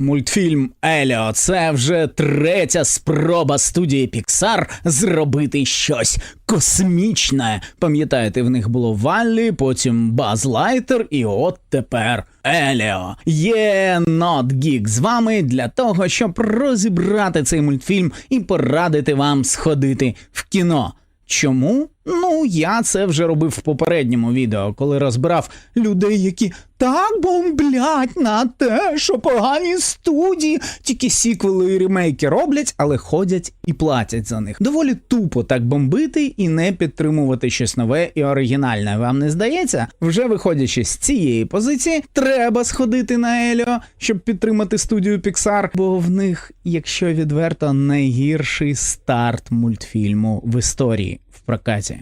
Мультфільм Еліо це вже третя спроба студії Pixar зробити щось космічне. Пам'ятаєте, в них було Валлі, потім Баз Лайтер, і от тепер Еліо. Є Not Geek з вами для того, щоб розібрати цей мультфільм і порадити вам сходити в кіно. Чому? Ну, я це вже робив в попередньому відео, коли розбирав людей, які так бомблять на те, що погані студії, тільки сіквели і ремейки роблять, але ходять і платять за них. Доволі тупо так бомбити і не підтримувати щось нове і оригінальне. Вам не здається? Вже виходячи з цієї позиції, треба сходити на Еліо, щоб підтримати студію Pixar, бо в них, якщо відверто, найгірший старт мультфільму в історії в прокаті.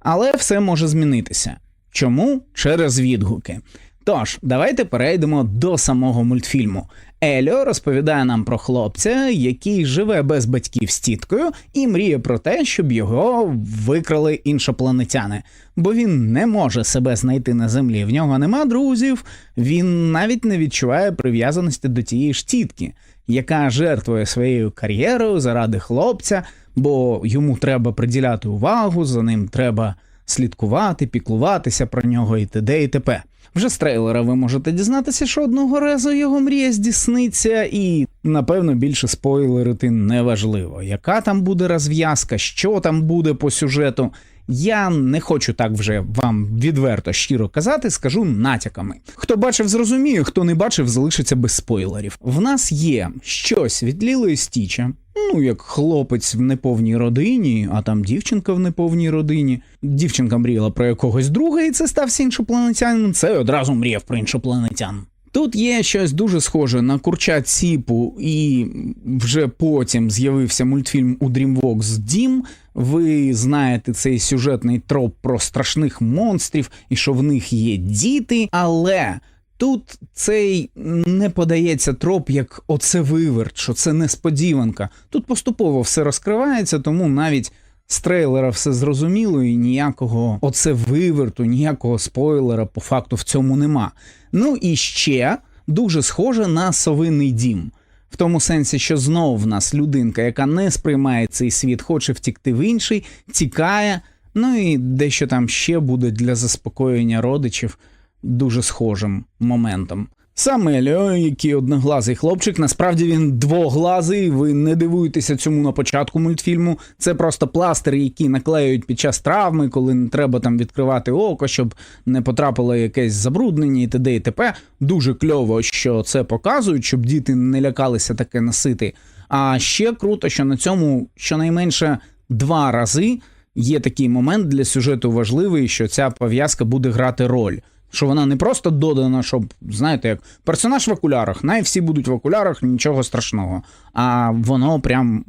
Але все може змінитися. Чому? Через відгуки. Тож, давайте перейдемо до самого мультфільму. Еліо розповідає нам про хлопця, який живе без батьків з тіткою, і мріє про те, щоб його викрали іншопланетяни, бо він не може себе знайти на землі. В нього нема друзів, він навіть не відчуває прив'язаності до тієї ж тітки, яка жертвує своєю кар'єрою заради хлопця, бо йому треба приділяти увагу, за ним треба слідкувати, піклуватися про нього і т.д. і т.п. Вже з трейлера ви можете дізнатися, що одного разу його мрія здійсниться, і напевно більше спойлерити неважливо. Яка там буде розв'язка, що там буде по сюжету. Я не хочу так вже вам відверто щиро казати, скажу натяками. Хто бачив, зрозуміє, хто не бачив, залишиться без спойлерів. В нас є щось від Лілої Стіча, ну як хлопець в неповній родині, а там дівчинка в неповній родині. Дівчинка мріяла про якогось друга, і це стався іншопланетянин. Це одразу мріяв про іншопланетян. Тут є щось дуже схоже на курча ціпу, і вже потім з'явився мультфільм у DreamWorks Дім. Ви знаєте цей сюжетний троп про страшних монстрів і що в них є діти, але. Тут цей не подається троп як оце виверт, що це несподіванка. Тут поступово все розкривається, тому навіть з трейлера все зрозуміло, і ніякого оце виверту, ніякого спойлера по факту в цьому нема. Ну і ще дуже схоже на совиний дім. В тому сенсі, що знову в нас людинка, яка не сприймає цей світ, хоче втікти в інший, тікає. Ну і дещо там ще буде для заспокоєння родичів дуже схожим моментом. Сам Еліо, який одноглазий хлопчик, насправді він двоглазий. Ви не дивуєтеся цьому на початку мультфільму. Це просто пластир, який наклеюють під час травми, коли не треба там відкривати око, щоб не потрапило якесь забруднення і т.д. і т.п. Дуже кльово, що це показують, щоб діти не лякалися таке носити. А ще круто, що на цьому щонайменше два рази є такий момент для сюжету важливий, що ця пов'язка буде грати роль. Що вона не просто додана, щоб, знаєте, як персонаж в окулярах, най всі будуть в окулярах, нічого страшного. А воно прям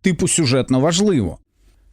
типу сюжетно важливо.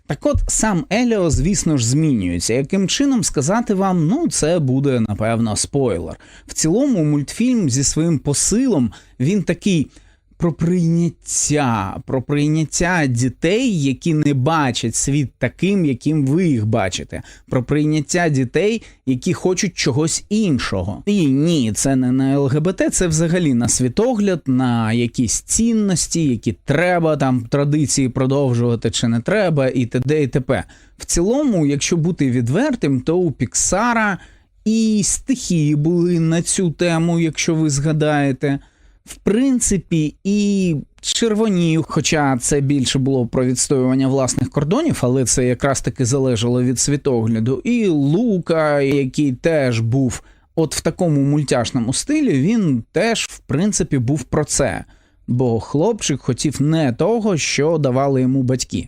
Так от сам Еліо, звісно ж, змінюється. Яким чином сказати вам, ну, це буде, напевно, спойлер. В цілому, мультфільм зі своїм посилом він такий про прийняття, про прийняття дітей, які не бачать світ таким, яким ви їх бачите, про прийняття дітей, які хочуть чогось іншого. І ні, це не на ЛГБТ, це взагалі на світогляд, на якісь цінності, які треба там традиції продовжувати чи не треба, і т.д. і т.п. В цілому, якщо бути відвертим, то у Піксара і стихії були на цю тему, якщо ви згадаєте в принципі, і червонію, хоча це більше було про відстоювання власних кордонів, але це якраз таки залежало від світогляду. І Лука, який теж був от в такому мультяшному стилі, він теж, в принципі, був про це. Бо хлопчик хотів не того, що давали йому батьки.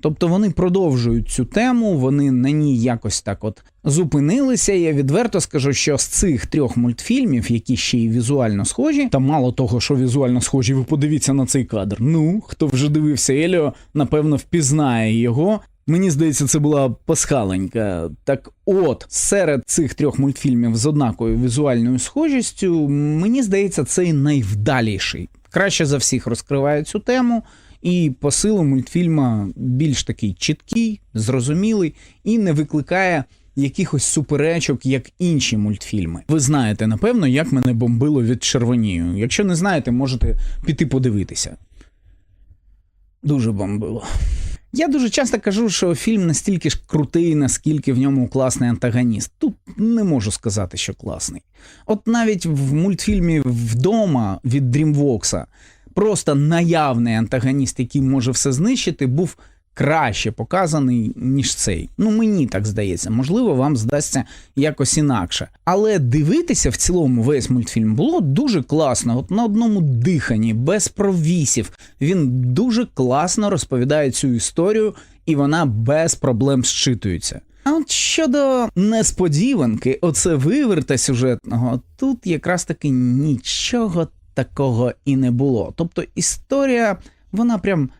Тобто вони продовжують цю тему, вони на ній якось так от зупинилися. Я відверто скажу, що з цих трьох мультфільмів, які ще й візуально схожі, та мало того, що візуально схожі, ви подивіться на цей кадр. Ну, хто вже дивився Еліо, напевно, впізнає його. Мені здається, це була пасхаленька. Так, от серед цих трьох мультфільмів з однакою візуальною схожістю, мені здається, цей найвдаліший. Краще за всіх розкриває цю тему. І посилу мультфільма більш такий чіткий, зрозумілий і не викликає якихось суперечок, як інші мультфільми. Ви знаєте, напевно, як мене бомбило від червонію. Якщо не знаєте, можете піти подивитися. Дуже бомбило. Я дуже часто кажу, що фільм настільки ж крутий, наскільки в ньому класний антагоніст. Тут не можу сказати, що класний. От навіть в мультфільмі Вдома від DreamWorks просто наявний антагоніст, який може все знищити, був краще показаний, ніж цей. Ну, мені так здається. Можливо, вам здасться якось інакше. Але дивитися в цілому весь мультфільм було дуже класно. От на одному диханні, без провісів. Він дуже класно розповідає цю історію, і вона без проблем зчитується. А от щодо несподіванки, оце виверта сюжетного, тут якраз таки нічого такого і не було. Тобто історія, вона прям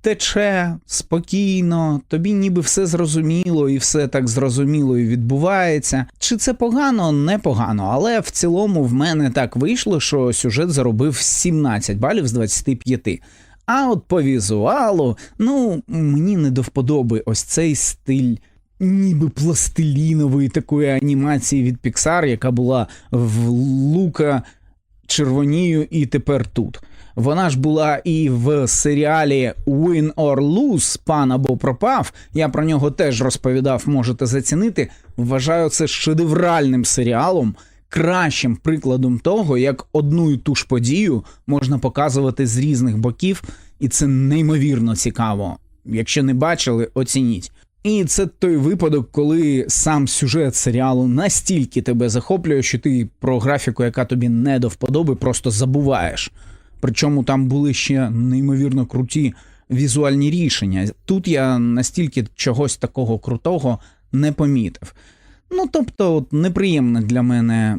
тече спокійно, тобі ніби все зрозуміло і все так зрозуміло і відбувається. Чи це погано? Непогано, але в цілому в мене так вийшло, що сюжет заробив 17 балів з 25. А от по візуалу, ну мені не до вподоби ось цей стиль. Ніби пластилінової такої анімації від Pixar, яка була в Лука червонію і тепер тут. Вона ж була і в серіалі Win or Lose, пан або пропав. Я про нього теж розповідав, можете зацінити. Вважаю це шедевральним серіалом, кращим прикладом того, як одну і ту ж подію можна показувати з різних боків, і це неймовірно цікаво. Якщо не бачили, оцініть. І це той випадок, коли сам сюжет серіалу настільки тебе захоплює, що ти про графіку, яка тобі не до вподоби, просто забуваєш. Причому там були ще неймовірно круті візуальні рішення. Тут я настільки чогось такого крутого не помітив. Ну тобто, от, неприємна для мене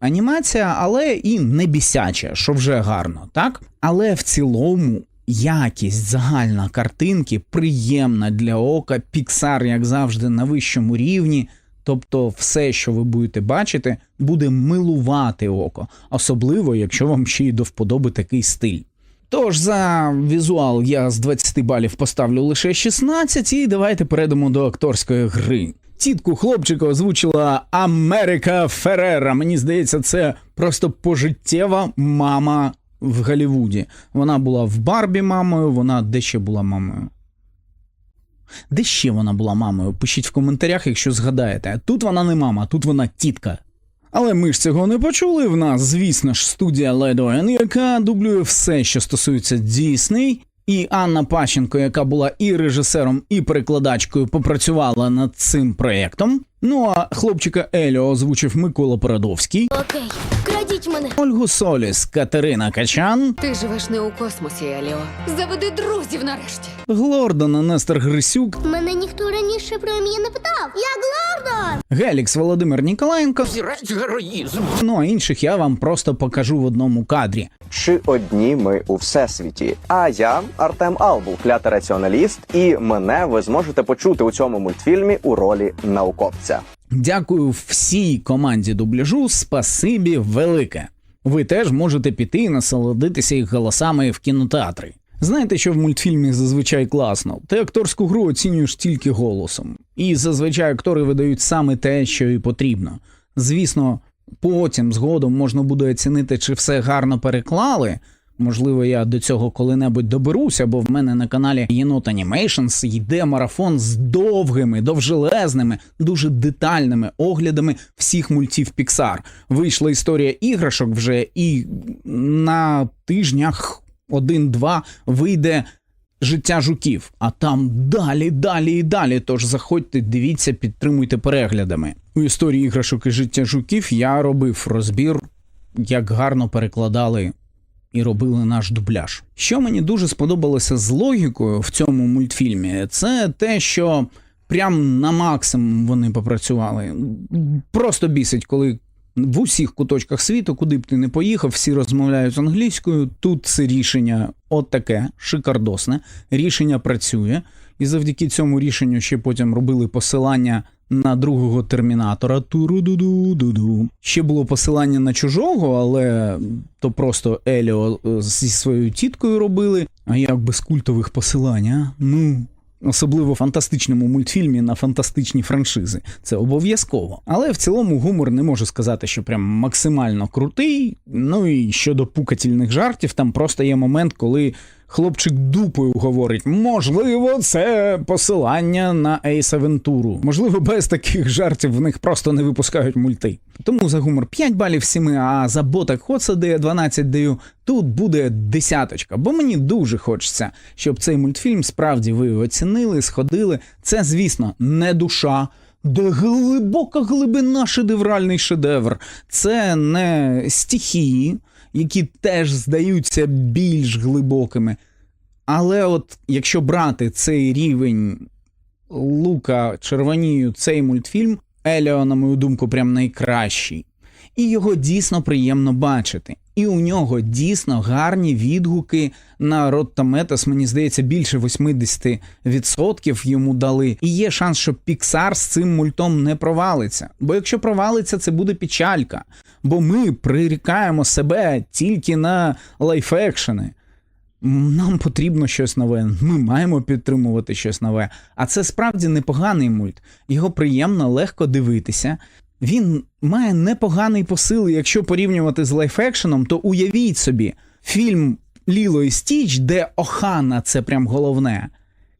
анімація, але і не бісяча, що вже гарно, так? Але в цілому. Якість загальна картинки приємна для ока. Pixar, як завжди, на вищому рівні. Тобто, все, що ви будете бачити, буде милувати око, особливо, якщо вам ще й до вподоби такий стиль. Тож за візуал я з 20 балів поставлю лише 16, і давайте перейдемо до акторської гри. Тітку хлопчика озвучила Америка Феррера. Мені здається, це просто пожиттєва мама в Голлівуді. Вона була в Барбі мамою, вона де ще була мамою. Де ще вона була мамою? Пишіть в коментарях, якщо згадаєте. Тут вона не мама, тут вона тітка. Але ми ж цього не почули. В нас, звісно ж, студія Ледоен, яка дублює все, що стосується Дісней. І Анна Пащенко, яка була і режисером, і перекладачкою, попрацювала над цим проєктом. Ну а хлопчика Еліо озвучив Микола Породовський, Окей, крадіть мене. Ольгу Соліс, Катерина Качан, Ти живеш не у космосі, Еліо. Заведи друзів нарешті. Глордона Нестор Грисюк, Мене ніхто раніше про ім'я не питав. Я Глордон! Гелікс Володимир Ніколаєнко. Зірець героїзму. Ну а інших я вам просто покажу в одному кадрі. Чи одні ми у всесвіті? А я Артем Албул, клятий раціоналіст, і мене ви зможете почути у цьому мультфільмі у ролі науковця. Дякую всій команді дубляжу. Спасибі велике. Ви теж можете піти і насолодитися їх голосами в кінотеатрі. Знаєте, що в мультфільмі зазвичай класно? Ти акторську гру оцінюєш тільки голосом. І зазвичай актори видають саме те, що і потрібно. Звісно, потім згодом можна буде оцінити, чи все гарно переклали. Можливо, я до цього коли-небудь доберуся, бо в мене на каналі Єнот Animations йде марафон з довгими, довжелезними, дуже детальними оглядами всіх мультів Pixar. Вийшла історія іграшок вже, і на тижнях один-два вийде життя жуків. А там далі, далі і далі. Тож заходьте, дивіться, підтримуйте переглядами. У історії іграшок і життя жуків я робив розбір, як гарно перекладали і робили наш дубляж. Що мені дуже сподобалося з логікою в цьому мультфільмі, це те, що прям на максимум вони попрацювали. Просто бісить, коли в усіх куточках світу, куди б ти не поїхав, всі розмовляють англійською. Тут це рішення от таке, шикардосне. Рішення працює, і завдяки цьому рішенню ще потім робили посилання на другого термінатора. Туру-ду-ду-ду-ду. Ще було посилання на чужого, але то просто Еліо е, зі своєю тіткою робили. А як без культових посилань, а? Ну. особливо в фантастичному мультфільмі на фантастичні франшизи. Це обов'язково. Але в цілому гумор не можу сказати, що прям максимально крутий. Ну і щодо пукательних жартів, там просто є момент, коли хлопчик дупою говорить: можливо, це посилання на Ейс Авентуру. Можливо, без таких жартів в них просто не випускають мульти. Тому за гумор 5 балів 7, а за ботак Хоца я 12 даю. Тут буде десяточка, бо мені дуже хочеться, щоб цей мультфільм справді ви оцінили, сходили. Це, звісно, не душа. Де глибока глибина шедевральний шедевр. Це не стихії, які теж здаються більш глибокими. Але от якщо брати цей рівень Лука Червонію, цей мультфільм, Еліо, на мою думку, прям найкращий. І його дійсно приємно бачити. І у нього дійсно гарні відгуки на Rotten мені здається, більше 80% йому дали. І є шанс, що Pixar з цим мультом не провалиться. Бо якщо провалиться, це буде печалька. Бо ми прирікаємо себе тільки на лайфекшени. Нам потрібно щось нове. Ми маємо підтримувати щось нове. А це справді непоганий мульт. Його приємно, легко дивитися. Він має непоганий посил. Якщо порівнювати з лайфекшеном, то уявіть собі фільм Ліло і Стіч, де Охана це прям головне.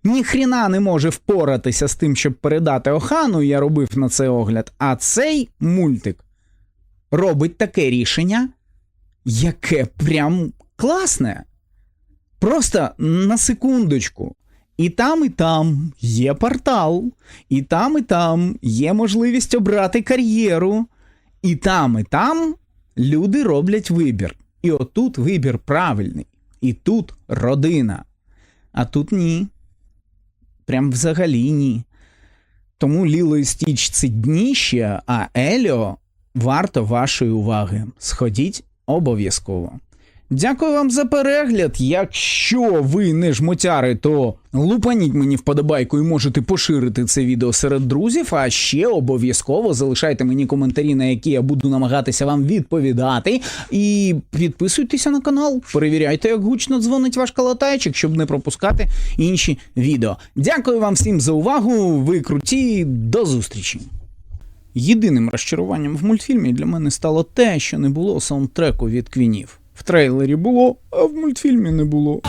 Ніхріна не може впоратися з тим, щоб передати Охану. Я робив на це огляд. А цей мультик робить таке рішення, яке прям класне. Просто на секундочку. І там, і там є портал, і там, і там є можливість обрати кар'єру, і там, і там люди роблять вибір. І отут вибір правильний. І тут родина. А тут ні. Прям взагалі ні. Тому Ліло і Стіч це дніще, а Еліо варто вашої уваги. Сходіть обов'язково. Дякую вам за перегляд. Якщо ви не жмотяри, то лупаніть мені вподобайку і можете поширити це відео серед друзів. А ще обов'язково залишайте мені коментарі, на які я буду намагатися вам відповідати. І підписуйтеся на канал, перевіряйте, як гучно дзвонить ваш колотайчик, щоб не пропускати інші відео. Дякую вам всім за увагу. Ви круті. До зустрічі. Єдиним розчаруванням в мультфільмі для мене стало те, що не було саундтреку від квінів. В трейлері було, а в мультфільмі не було.